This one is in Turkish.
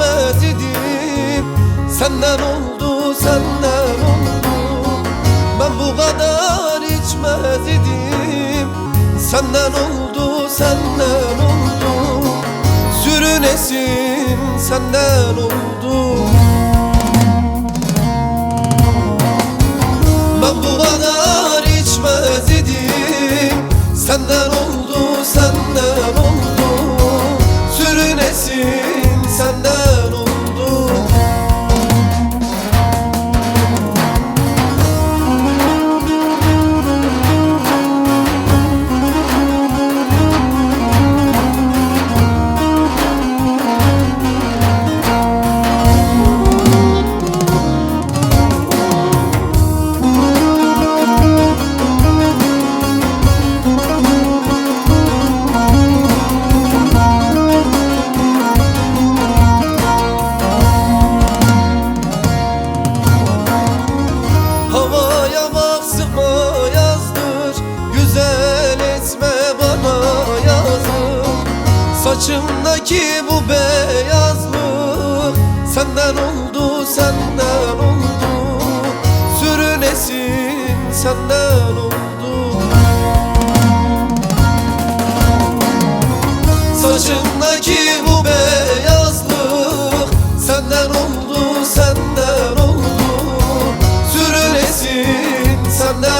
kısmet idi Senden oldu senden oldu. Ben bu kadar içmez idim Senden oldu senden oldu. Sürünesim senden oldu. Saçımdaki bu beyazlık Senden oldu senden oldu. Sürünesin senden oldu. Saçımdaki bu beyazlık Senden oldu senden oldu. Sürünesin senden